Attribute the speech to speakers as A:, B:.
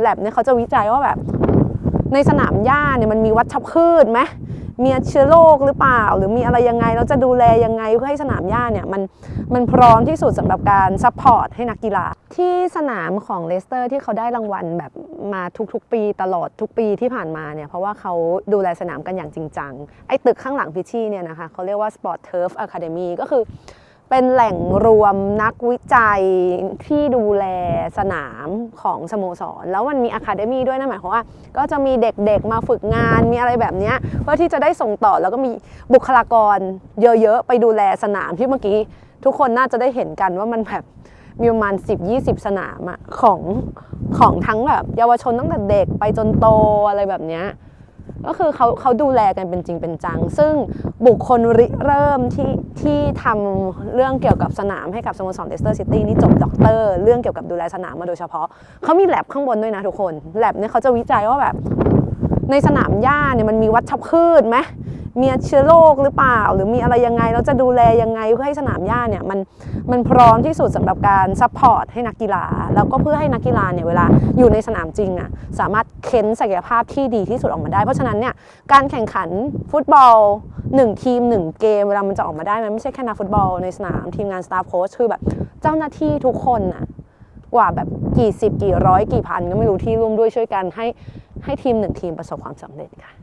A: แลบเนี่ยเขาจะวิจัยว่าแบบในสนามหญ้าเนี่ยมันมีวัชพืชไหมมีเชื้อโรคหรือเปล่า หรือมีอะไรยังไงเราจะดูแลยังไงเพื่อให้สนามหญ้าเนี่ยมันมันพร้อมที่สุดสำหรับการซัพพอร์ตให้นักกีฬา ที่สนามของเลสเตอร์ที่เขาได้รางวัลแบบมาทุกๆ ปีตลอดทุกปีที่ผ่านมาเนี่ยเพราะว่าเขาดูแลสนามกันอย่างจริงจังไอ้ตึกข้างหลังพิชชี่เนี่ยนะคะเขาเรียกว่า Sport Turf Academy ก็คือ เป็นแหล่งรวมนักวิจัยที่ดูแลสนามของสโมสร แล้วมันมีอะคาเดมี่ด้วยนะหมายความว่า ก็จะมีเด็กๆมาฝึกงานมีอะไรแบบเนี้ยเพื่อที่จะได้ส่งต่อแล้วก็มีบุคลากรเยอะๆ ไปดูแลสนามที่เมื่อกี้ ทุกคนน่าจะได้เห็นกันว่ามันแบบมีประมาณ 10-20 สนามอะของของทั้งแบบเยาวชนตั้งแต่เด็กไปจนโตอะไรแบบเนี้ย ก็คือเขาเขาดูแลกันเป็นจริงเป็นจัง ซึ่งบุคคลริเริ่มที่ที่ทำเรื่องเกี่ยวกับสนามให้กับสโมสรเลสเตอร์ซิตี้นี่จบด็อกเตอร์เรื่องเกี่ยวกับดูแลสนามมาโดยเฉพาะ เขามีแลบข้างบนด้วยนะทุกคนแลบเนี่ยเขาจะวิจัยว่าแบบ ในสนามหญ้าเนี่ยมันมีวัชพืชไหมมีเชื้อโรคหรือเปล่า หรือมีอะไรยังไงเราจะดูแลยังไงเพื่อให้สนามหญ้าเนี่ยมันมันพร้อมที่สุดสำหรับการซัพพอร์ตให้นักกีฬา แล้วก็เพื่อให้นักกีฬาเนี่ยเวลาอยู่ในสนามจริงอะสามารถเค้นศักยภาพที่ดีที่สุดออกมาได้ เพราะฉะนั้นเนี่ยการแข่งขันฟุตบอลหนึ่งทีมหนึ่งเกมเวลามันจะออกมาได้มันไม่ใช่แค่นักฟุตบอลในสนามทีมงานสตาฟโค้ชคือแบบเจ้าหน้าที่ทุกคนน่ะกว่าแบบกี่สิบกี่ร้อยกี่พันก็ไม่รู้ที่ร่วมด้วยช่วยกันให้ ให้ทีมหนึ่งทีมประสบความสำเร็จค่ะ